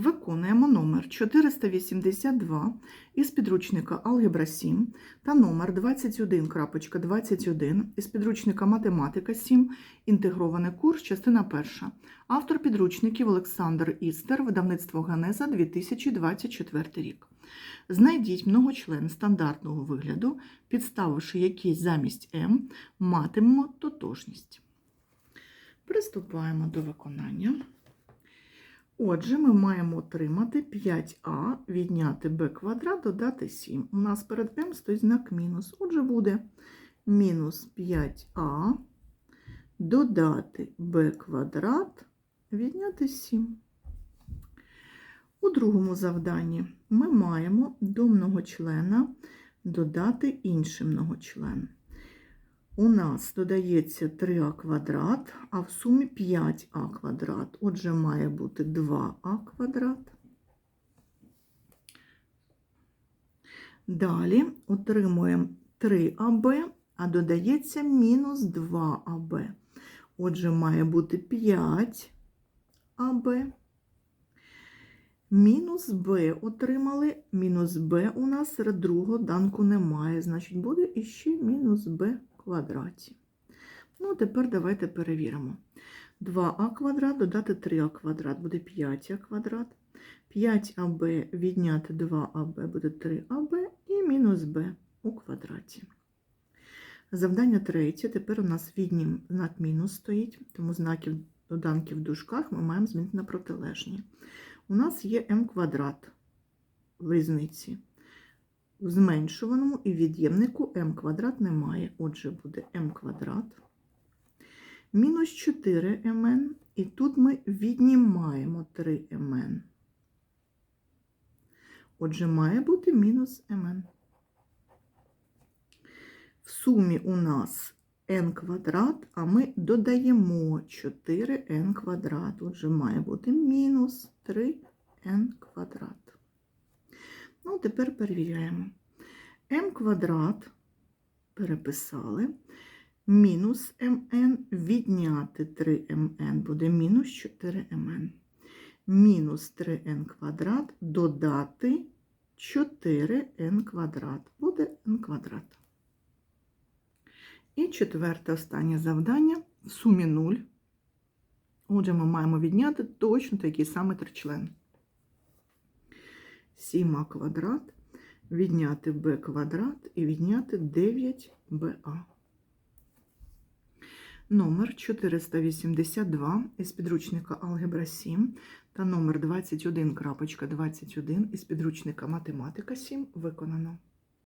Виконуємо номер 482 із підручника Алгебра 7 та номер 21.21 із підручника Математика 7, інтегрований курс, частина 1. Автор підручників Олександр Істер, видавництво Генеза 2024 рік. Знайдіть многочлен стандартного вигляду, підставивши якийсь замість m, матимемо тотожність. Приступаємо до виконання. Отже, ми маємо отримати 5а, відняти b квадрат, додати 7. У нас перед m стоїть знак мінус. Отже, буде мінус 5а, додати b квадрат, відняти 7. У другому завданні ми маємо до многочлена додати інший многочлен. У нас додається 3а квадрат, а в сумі 5а квадрат. Отже, має бути 2а квадрат. Далі отримуємо 3аб, а додається мінус 2аб. Отже, має бути 5аб. Мінус b отримали. Мінус b у нас серед другого данку немає. Значить, буде іще мінус b квадраті. Ну, тепер давайте перевіримо. 2а квадрат додати 3а квадрат буде 5а квадрат. 5аб відняти 2аб буде 3аб і мінус b у квадраті. Завдання третє. Тепер у нас віднім знак мінус стоїть, тому знаків доданків в дужках ми маємо змінити на протилежні. У нас є m квадрат в різниці. В зменшуваному і від'ємнику m квадрат немає. Отже, буде m квадрат. Мінус 4mn, і тут ми віднімаємо 3mn. Отже, має бути мінус mn. В сумі у нас n квадрат, а ми додаємо 4n квадрат. Отже, має бути мінус 3n квадрат. Ну, тепер перевіряємо. m квадрат переписали. Мінус mn відняти 3mn буде мінус 4mn. Мінус 3n квадрат додати 4n квадрат. Буде n квадрат. І четверте останнє завдання в сумі 0. Отже, ми маємо відняти точно такий самий тричлен. 7а квадрат, відняти b квадрат і відняти 9ba. Номер 482 із підручника Алгебра 7 та номер 21.21 із підручника Математика 7 виконано.